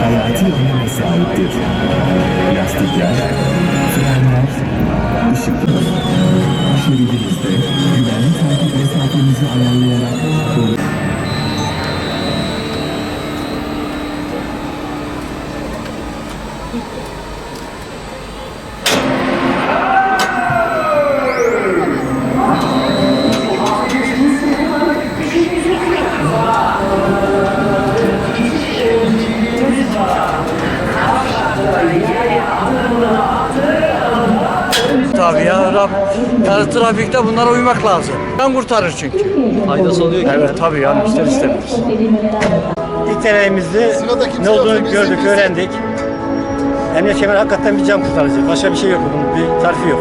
Hayati öneme sahiptir. Lastikler, frenler, ışıklar. Şeridinizde güvenli takip mesafenizi ayarlayarak Thank you. Trafikte bunlara uymak lazım. Can kurtarır çünkü. Faydası oluyor ki. Evet tabii yani ister istemez. İlk deneyimizde ne olduğunu gördük, öğrendik. Emniyet kemeri hakikaten bir can kurtarıcı. Başka bir şey yok bunun. Bir tarifi yok.